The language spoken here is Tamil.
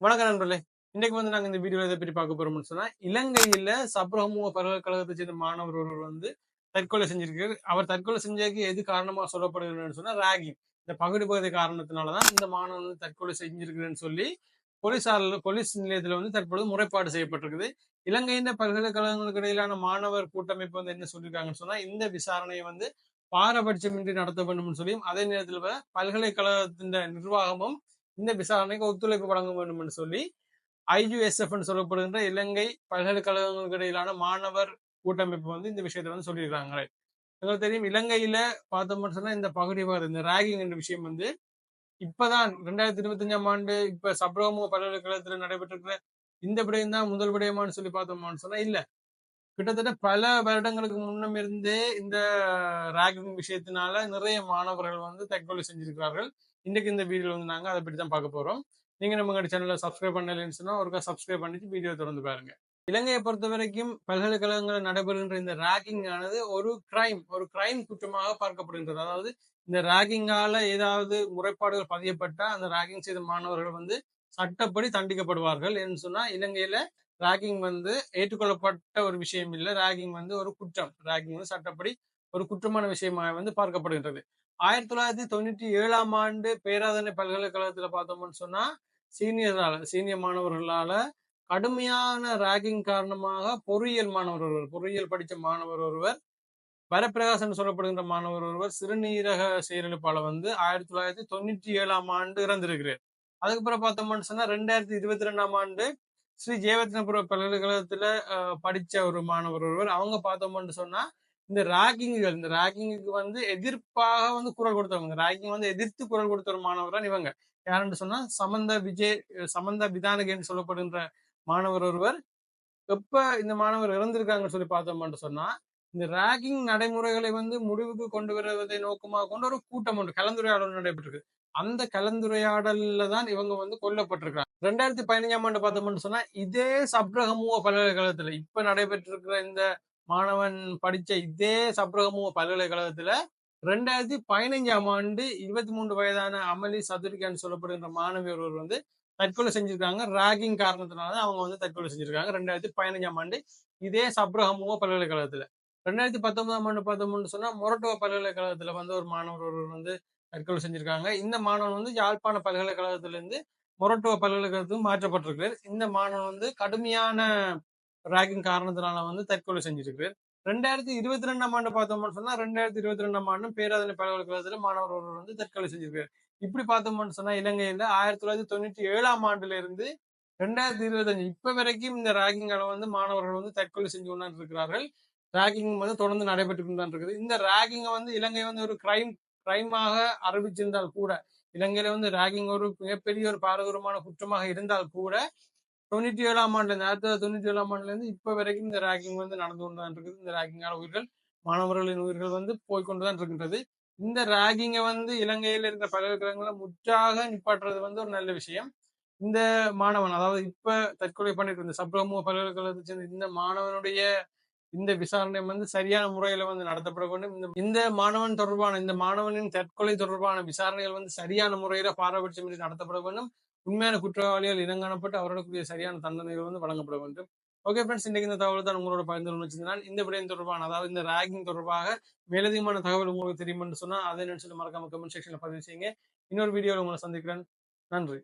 வணக்கம் நண்பர்களே. இன்னைக்கு வந்து நாங்க இந்த வீடியோ எதை பற்றி பார்க்க போறோம்னு சொன்னா இலங்கையில சப்ரஹமுக பல்கலைக்கழகத்தை சேர்ந்த மாணவர் ஒருவர் வந்து தற்கொலை செஞ்சிருக்காரு. அவர் தற்கொலை செஞ்சதுக்கு எது காரணமா சொல்லப்படுகிறதுன்னு சொன்னா ராகிங் இந்த பகுதி பகுதி காரணத்தினாலதான் இந்த மாணவன் வந்து தற்கொலை செஞ்சிருக்கிறேன்னு சொல்லி போலீசார் போலீஸ் நிலையத்துல வந்து தற்பொழுது முறைப்பாடு செய்யப்பட்டிருக்குது. இலங்கையின் பல்கலைக்கழகங்களுக்கு இடையிலான மாணவர் கூட்டமைப்பு வந்து என்ன சொல்லியிருக்காங்கன்னு சொன்னா இந்த விசாரணையை வந்து பாரபட்சமின்றி நடத்த வேண்டும்னு சொல்லியும் அதே நேரத்தில் பல்கலைக்கழகத்தின் நிர்வாகமும் இந்த விசாரணைக்கு ஒத்துழைப்பு வழங்க வேண்டும் என்று சொல்லி ஐஜிஎஸ்எஃப் சொல்லப்படுகின்ற இலங்கை பல்கலைக்கழகங்களுக்கு இடையிலான மாணவர் கூட்டமைப்பு வந்து இந்த விஷயத்தை வந்து சொல்லியிருக்காங்க. எங்களுக்கு தெரியும் இலங்கையில பார்த்தோம்னு சொன்னா இந்த பகுதி இந்த ராகிங் என்ற விஷயம் வந்து இப்பதான் ரெண்டாயிரத்தி இருபத்தஞ்சாம் ஆண்டு இப்ப சப்ரகமுக பல்கலைக்கழகத்துல நடைபெற்றிருக்கிற இந்த விடயம் தான் முதல் விடயமானு சொல்லி பார்த்தோம்னு சொன்னா இல்ல. கிட்டத்தட்ட பல வருடங்களுக்கு முன்னம் இருந்தே இந்த ராகிங் விஷயத்தினால நிறைய மாணவர்கள் வந்து தற்கொலை செஞ்சிருக்கிறார்கள். இன்றைக்கு இந்த வீடியோ வந்து நாங்கள் அதை பற்றி தான் பார்க்க போகிறோம் நீங்கள் நம்ம சேனலில் சப்ஸ்கிரைப் பண்ணலன்னு சொன்னால் ஒருக்கா சப்ஸ்கிரைப் பண்ணிட்டு வீடியோ தொடர்ந்து பாருங்க. இலங்கையை பொறுத்த வரைக்கும் பல்கலைக்கழகங்களில் நடைபெறுகின்ற இந்த ராகிங் ஆனது ஒரு கிரைம் ஒரு கிரைம் குற்றமாக பார்க்கப்படுகின்றது. அதாவது இந்த ராகிங்கால ஏதாவது முறைப்பாடுகள் பதியப்பட்டால் அந்த ராகிங் செய்த மாணவர்கள் வந்து சட்டப்படி தண்டிக்கப்படுவார்கள். என்று சொன்னால் இலங்கையில ராகிங் வந்து ஏற்றுக்கொள்ளப்பட்ட ஒரு விஷயம் இல்லை. ராகிங் வந்து ஒரு குற்றம். ராகிங் வந்து சட்டப்படி ஒரு குற்றமான விஷயமாக வந்து பார்க்கப்படுகின்றது. ஆயிரத்தி தொள்ளாயிரத்தி தொண்ணூற்றி ஏழாம் ஆண்டு பேராதனை பல்கலைக்கழகத்தில் பார்த்தோம்னு சொன்னால் சீனியரால் சீனியர் மாணவர்களால் கடுமையான ராகிங் காரணமாக பொறியியல் மாணவர் ஒருவர் பொறியியல் படித்த மாணவர் ஒருவர் வரப்பிரகாசன் சொல்லப்படுகின்ற மாணவர் ஒருவர் சிறுநீரக செயலிழப்பாளர் வந்து ஆயிரத்தி தொள்ளாயிரத்தி தொண்ணூற்றி ஏழாம் ஆண்டு இறந்திருக்கிறார். அதுக்கப்புறம் பார்த்தோம்னு சொன்னால் ரெண்டாயிரத்தி இருபத்தி ரெண்டாம் ஆண்டு ஸ்ரீ ஜெயவத்னபுர பல்கலைக்கழகத்துல படிச்ச ஒரு மாணவர் ஒருவர். அவங்க பார்த்தோம்னு சொன்னா இந்த ராகிங்குகள் இந்த ராகிங்குக்கு வந்து எதிர்ப்பாக வந்து குரல் கொடுத்தவங்க. ராகிங் வந்து எதிர்த்து குரல் கொடுத்த ஒரு மாணவர் தான் இவங்க. யாருன்னு சொன்னா சமந்த விஜய் சமந்த விதானகேன்னு சொல்லப்படுகின்ற மாணவர் ஒருவர். எப்ப இந்த மாணவர் இறந்திருக்காங்கன்னு சொல்லி பார்த்தோம்னு சொன்னா இந்த ராகிங் நடைமுறைகளை வந்து முடிவுக்கு கொண்டு வருவதை நோக்கமாக கொண்டு ஒரு கூட்டம் ஒன்று கலந்துரையாடல் நடைபெற்றிருக்கு. அந்த கலந்துரையாடல்ல தான் இவங்க வந்து கொல்லப்பட்டிருக்காங்க ரெண்டாயிரத்தி பதினஞ்சாம் ஆண்டு பார்த்தோம்னு சொன்னா இதே சப்ரகமுக பல்கலைக்கழகத்துல இப்ப நடைபெற்றிருக்கிற இந்த மாணவன் படிச்ச இதே சப்ரகமுக பல்கலைக்கழகத்துல ரெண்டாயிரத்தி பதினைஞ்சாம் ஆண்டு இருபத்தி மூன்று வயதான அமளி சதுரிகான்னு சொல்லப்படுகின்ற மாணவி ஒருவர் வந்து தற்கொலை செஞ்சிருக்காங்க. ராகிங் காரணத்தினால அவங்க வந்து தற்கொலை செஞ்சிருக்காங்க. ரெண்டாயிரத்தி பதினஞ்சாம் ஆண்டு இதே சப்ரகமுக பல்கலைக்கழகத்துல. ரெண்டாயிரத்தி பத்தொன்பதாம் ஆண்டு பார்த்தோம்னு சொன்னா மொரட்டுவ பல்கலைக்கழகத்துல வந்து ஒரு மாணவர் ஒருவர் வந்து தற்கொலை செஞ்சிருக்காங்க. இந்த மாணவன் வந்து யாழ்ப்பாண பல்கலைக்கழகத்திலிருந்து மொரட்டுவ பல்கலைக்கழகத்துக்கு மாற்றப்பட்டிருக்கிறார். இந்த மாணவன் வந்து கடுமையான ராகிங் காரணத்தினால வந்து தற்கொலை செஞ்சிருக்கிறார். ரெண்டாயிரத்தி இருபத்தி ரெண்டாம் ஆண்டு பார்த்தோம்னு சொன்னா ரெண்டாயிரத்தி இருபத்தி ரெண்டாம் ஆண்டு பேராதனை பல்கலைக்கழகத்துல மாணவர் ஒருவர் வந்து தற்கொலை செஞ்சிருக்காரு இப்படி பார்த்தோம்னு சொன்னா இலங்கையில ஆயிரத்தி தொள்ளாயிரத்தி தொண்ணூற்றி ஏழாம் ஆண்டுல இருந்து ரெண்டாயிரத்தி இருபத்தஞ்சு இப்ப வரைக்கும் இந்த ராகிங்களை வந்து மாணவர்கள் வந்து தற்கொலை செஞ்சு கொண்டாந்து இருக்கிறார்கள். ராகிங் வந்து தொடர்ந்து நடைபெற்று கொண்டு இருக்குது இந்த ராகிங்கை வந்து இலங்கை வந்து ஒரு கிரைம் கிரைமாக அறிவிச்சிருந்தால் கூட இலங்கையில வந்து ராகிங் ஒரு மிகப்பெரிய ஒரு பாரதூரமான குற்றமாக இருந்தால் கூட தொண்ணூற்றி ஏழாம் ஆண்டுலேருந்து ஆயிரத்தி தொள்ளாயிரத்தி தொண்ணூற்றி ஏழாம் ஆண்டுல இருந்து வரைக்கும் இந்த ராகிங் வந்து நடந்து கொண்டு தான் இருக்குது இந்த ராகிங்கான உயிர்கள் மாணவர்களின் உயிர்கள் வந்து போய்கொண்டுதான் இருக்கின்றது இந்த ராகிங்கை வந்து இலங்கையில் இருக்கிற பல்கலைக்கழகங்களை முற்றாக நிப்பாட்டுறது வந்து ஒரு நல்ல விஷயம். இந்த மாணவன் அதாவது இப்ப தற்கொலை பண்ணிட்டு இந்த சப்ரமோ பல்கலைக்கழகத்தை சேர்ந்த இந்த மாணவனுடைய இந்த விசாரணை வந்து சரியான முறையில வந்து நடத்தப்பட வேண்டும். இந்த மாணவன் தொடர்பான இந்த மாணவனின் தற்கொலை தொடர்பான விசாரணைகள் வந்து சரியான முறையில பாரபட்சம் நடத்தப்பட வேண்டும். உண்மையான குற்றவாளிகள் இனங்காணப்பட்டு அவர்களுக்குரிய சரியான தண்டனைகள் வந்து வழங்கப்பட வேண்டும். ஓகே ஃப்ரெண்ட்ஸ் இன்றைக்கு இந்த தகவல் தான் உங்களோட பகிர்ந்து வச்சிருந்தேன். இந்த விடயம் தொடர்பான அதாவது இந்த ரேகிங் தொடர்பாக மேலதிகமான தகவல் உங்களுக்கு தெரியும்னு என்று சொன்னால் அதை நினைச்சிட்டு மறக்காம கமெண்ட் செக்ஷனில் பதிவு செய்யுங்க. இன்னொரு வீடியோவில் உங்களை சந்திக்கிறேன். நன்றி.